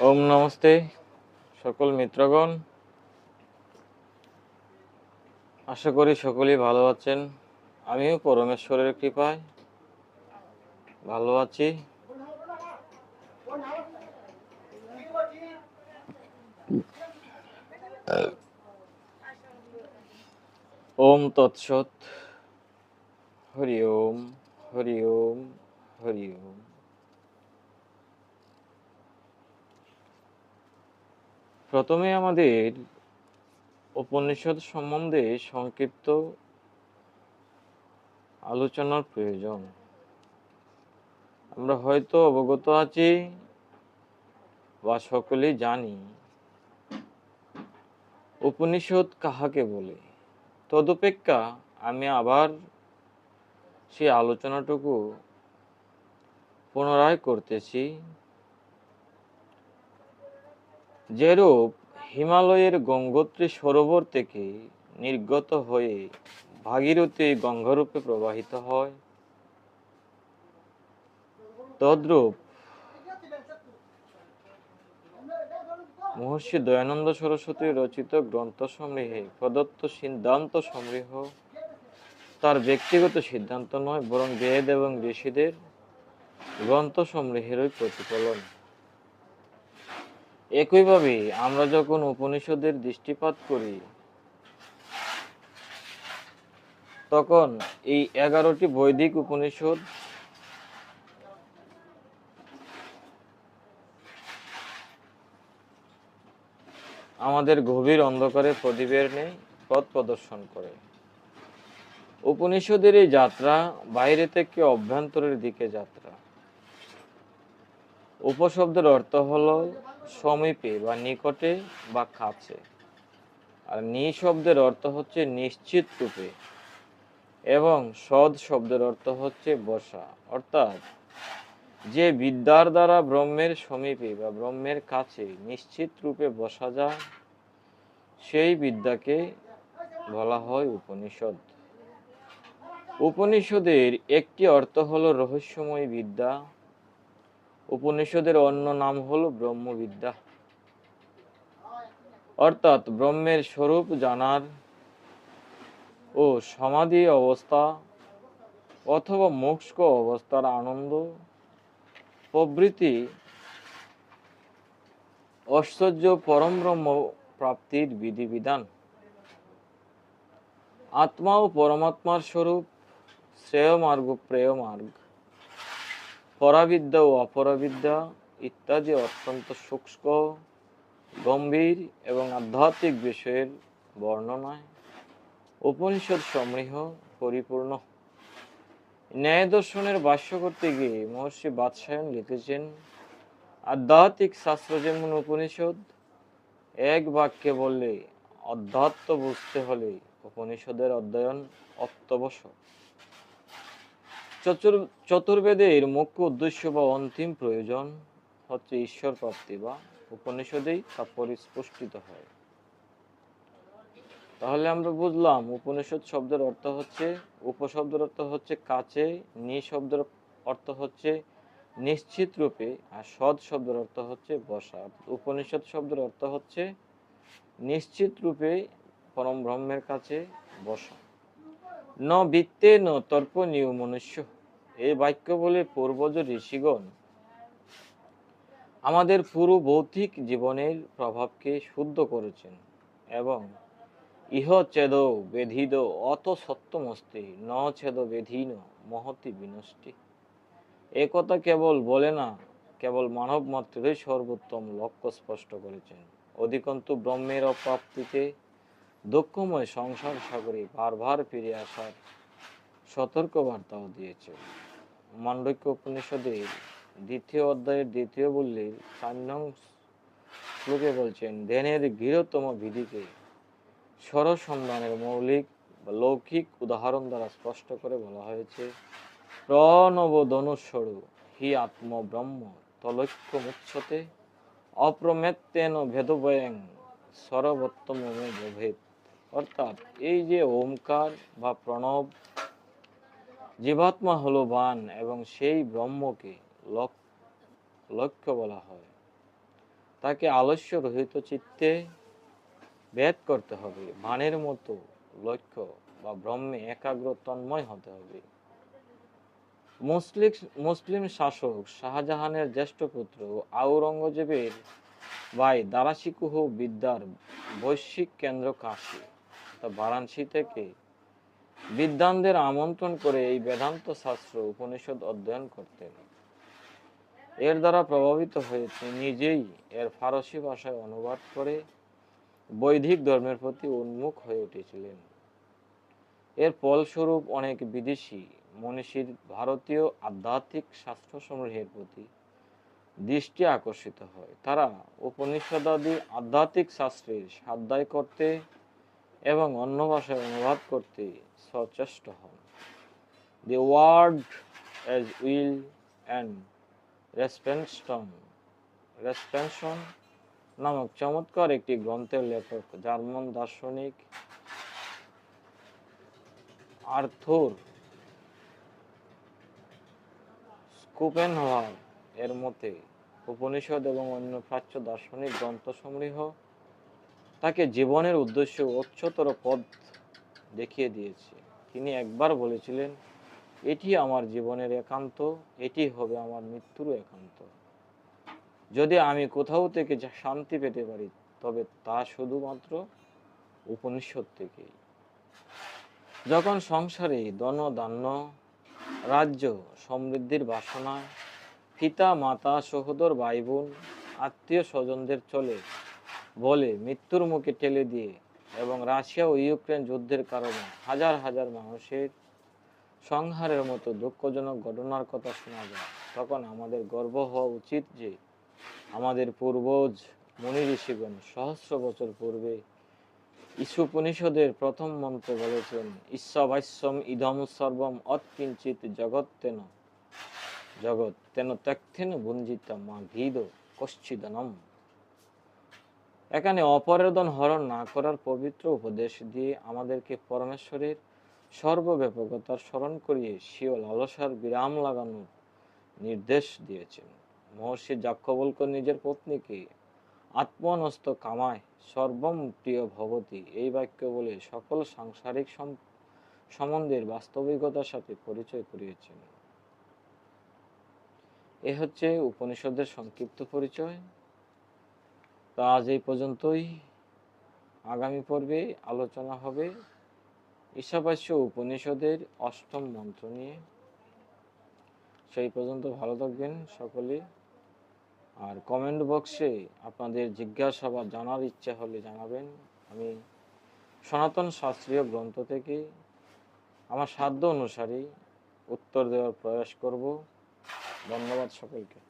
ওম নমস্তে, সকল মিত্রগণ। আশা করি সকলেই ভালো আছেন। আমিও পরমেশ্বরের কৃপায় ভালো আছি। ওম তৎসৎ। হরি ওম হরি ওম হরি ওম। প্রথমে আমাদের উপনিষদ সম্বন্ধে সংক্ষিপ্ত আলোচনার প্রয়োজন। আমরা হয়তো অবগত আছি বা সকলেই জানি। উপনিষদ কাহাকে বলে? তদপেক্ষা আমি আবার সেই আলোচনাটুকু পুনরায় করতেছি। যেরূপ হিমালয়ের গঙ্গোত্রী সরোবর থেকে নির্গত হয়ে ভাগীরথী গঙ্গারূপে প্রবাহিত হয়, তদ্রূপ মহর্ষি দয়ানন্দ সরস্বতী রচিত গ্রন্থ সমূহে প্রদত্ত সিদ্ধান্ত সমূহ। তার ব্যক্তিগত সিদ্ধান্ত নয়, বরং বেদ এবং ঋষিদের গ্রন্থ সমূহেরই প্রতিফলন। একইভাবে আমরা যখন উপনিষদের দৃষ্টিপাত করি, তখন এই এগারোটি বৈদিক উপনিষদ আমাদের গভীর অন্ধকারে প্রদীপের নেই পথ প্রদর্শন করে। উপনিষদের এই যাত্রা বাইরে থেকে অভ্যন্তরের দিকে যাত্রা। উপশব্দের অর্থ হলো সমীপে বা নিকটে বা কাছে। আর নি শব্দের অর্থ হচ্ছে নিশ্চিত রূপে এবং সদ শব্দের অর্থ হচ্ছে বসা। অর্থাৎ যে বিদ্যার দ্বারা ব্রহ্মের সমীপে বা ব্রহ্মের কাছে নিশ্চিত রূপে বসা যায়, সেই বিদ্যাকে বলা হয় উপনিষদ। উপনিষদের একটি অর্থ হলো রহস্যময় বিদ্যা উপনিষদের অন্য নাম হল ব্রহ্মবিদ্যা। অর্থাৎ ব্রহ্মের স্বরূপ জানার ও সমাধি অবস্থা অথবা মোক্ষ অবস্থার আনন্দ, প্রভৃতি ঐশ্বর্য পরম ব্রহ্ম প্রাপ্তির বিধিবিধান। আত্মা ও পরমাত্মার স্বরূপ, শ্রেয় মার্গ, প্রেয় মার্গ। পরাবিদ্যা ও অপরাবিদ্যা ইত্যাদি অত্যন্ত সূক্ষ্ম, গম্ভীর এবং আধ্যাত্মিক বিষয়ের বর্ণনায় উপনিষদ সমৃহ পরিপূর্ণ। ন্যায় দর্শনের ভাষ্য করতে গিয়ে মহর্ষি বাদশায়ন লিখেছেন, আধ্যাত্মিক শাস্ত্র যেমন উপনিষদ, এক বাক্যে বললে অধ্যাত্ম বুঝতে হলে উপনিষদের অধ্যয়ন অত্যাবশ্যক। চতুর, চতুর্বেদের মুখ্য উদ্দেশ্য বা অন্তিম প্রয়োজন হচ্ছে ঈশ্বর প্রাপ্তি বা উপনিষদেই তা পরিস্পুষ্টিত হয়। তাহলে আমরা বুঝলাম উপনিষদ শব্দের অর্থ হচ্ছে, উপশব্দের অর্থ হচ্ছে কাছে নি শব্দের অর্থ হচ্ছে নিশ্চিত রূপে, আর সৎ শব্দের অর্থ হচ্ছে বসা। উপনিষদ শব্দের অর্থ হচ্ছে নিশ্চিত রূপে পরম ব্রহ্মের কাছে বসা। ন বৃত্তে ন তর্ক নিয় মনুষ্য। এই বাক্য বলে পূর্বজ ঋষিগণ, আমাদের পুরো ভৌতিক জীবনের প্রভাবকে শুদ্ধ করেছেন এবং ইহ ছেদ বেধিদ অত সত্যমস্তি, ন ছেদ বেধীন মহতি বিনষ্টি। এ কথা কেবল বলে না, কেবল মানব মাত্রের সর্বোত্তম লক্ষ্য স্পষ্ট করেছেন। অধিকন্তু ব্রহ্মের অপ্রাপ্তিতে দুঃখময় সংসার সাগরে বারবার ফিরে আসার সতর্ক বার্তাও দিয়েছে। মান্ডক্য উপনিষদের দ্বিতীয় অধ্যায়ের দ্বিতীয় বললে চার শ্লোকে বলছেন, ধ্যানের গৃহতম বিধিকে স্বরসন্ধানের মৌলিক বা লৌকিক উদাহরণ দ্বারা স্পষ্ট করে বলা হয়েছে প্রণব ধনুস্বরু হি আত্ম ব্রহ্ম তলৈক্য মুচ্ছতে অপ্রমেত্যেন ভেদবয়ং সর্বোত্তমে ভেদ অর্থাৎ এই যে ওমকার বা প্রণব জীবাত্মা হলো বান এবং সেই ব্রহ্মকে লক- লক্ষ্য বলা হয়। তাকে আলস্য রহিত চিত্তে ভেদ করতে হবে। বানের মতো লক্ষ্য বা ব্রহ্মে একাগ্র তন্ময় হতে হবে। মুসলিম মুসলিম শাসক শাহজাহানের জ্যেষ্ঠ পুত্র আওরঙ্গজেবের ভাই দারাশিকুহ বিদ্যার বৈশ্বিক কেন্দ্র কাশী। তা বারাণসী থেকে বিদ্বানদের আমন্ত্রণ করে এই বেদান্ত শাস্ত্র উপনিষদ অধ্যয়ন করতেন। এর দ্বারা প্রভাবিত হয়ে তিনি নিজেই এর ফারসি ভাষায় অনুবাদ করে বৈদিক ধর্মের প্রতি উন্মুখ হয়ে উঠেছিলেন। এর ফলস্বরূপ অনেক বিদেশি মনীষীর ভারতীয় আধ্যাত্মিক শাস্ত্র সমূহের প্রতি দৃষ্টি আকর্ষিত হয়। তারা উপনিষদাদি আধ্যাত্মিক শাস্ত্রের সাধ্যায় করতে এবং অন্য ভাষায় অনুবাদ করতে সচেষ্ট হন। The world as will and representation representation নামক চমৎকার একটি গ্রন্থের লেখক, জার্মান দার্শনিক আর্থুর স্কুপেনহাওয়ার এর মতে উপনিষদ এবং অন্য প্রাচ্য দার্শনিক গ্রন্থ গ্রন্থসমূহ তাকে জীবনের উদ্দেশ্য উচ্চতর পথ দেখিয়ে দিয়েছে। তিনি একবার বলেছিলেন, এটি আমার জীবনের একান্ত, এটি হবে আমার মৃত্যুরও একান্ত। যদি আমি কোথাও থেকে শান্তি পেতে পারি, তবে তা শুধুমাত্র উপনিষদ থেকেই। যখন সংসারে ধন ধান্য রাজ্য সমৃদ্ধির বাসনায় পিতা মাতা সহোদর ভাই বোন আত্মীয় স্বজনদের চলে বলে মৃত্যুর মুখে ঠেলে দিয়ে এবং রাশিয়া ও ইউক্রেন যুদ্ধের কারণে হাজার হাজার মানুষের সংহারের মতো দুঃখজনক ঘটনার কথা শোনা যায়। তখন আমাদের গর্ব হওয়া উচিত যে আমাদের পূর্বজ মুনি ঋষিগণ সহস্র বছর পূর্বে ঈশুপনিষদের প্রথম মন্ত্রে বলেছেন ঈশ্ববাস্যম ইদম সর্বম অৎকিঞ্চিত জগত্তেন জগৎ তেন ত্যক্তেন ভুঞ্জিতা মা ভিদ কশ্চিদনম। এখানে অপরেদন হরণ না করার পবিত্র উপদেশ দিয়ে আমাদেরকে পরমেশ্বরের সর্বব্যাপকতার স্মরণ করিয়ে স্বীয় লালসার বিরাম লাগানোর নির্দেশ দিয়েছেন। মহর্ষি যাক্ষবল্ক নিজের পত্নীকে, আত্মনস্ত কামায়, সর্বম প্রিয় ভবতী এই বাক্য বলে সকল সাংসারিক সম- সম্বন্ধের বাস্তবিকতার সাথে পরিচয় করিয়েছেন। এ হচ্ছে উপনিষদের সংক্ষিপ্ত পরিচয়। তা আজ এই পর্যন্তই। আগামী পর্বে আলোচনা হবে ঈশাবাস্য উপনিষদের অষ্টম মন্ত্র নিয়ে। সেই পর্যন্ত ভালো থাকবেন সকলে। আর কমেন্ট বক্সে আপনাদের জিজ্ঞাসা বা জানার ইচ্ছা হলে জানাবেন। আমি সনাতন শাস্ত্রীয় গ্রন্থ থেকে আমার সাধ্য অনুসারে উত্তর দেওয়ার প্রয়াস করব। ধন্যবাদ সকলকে।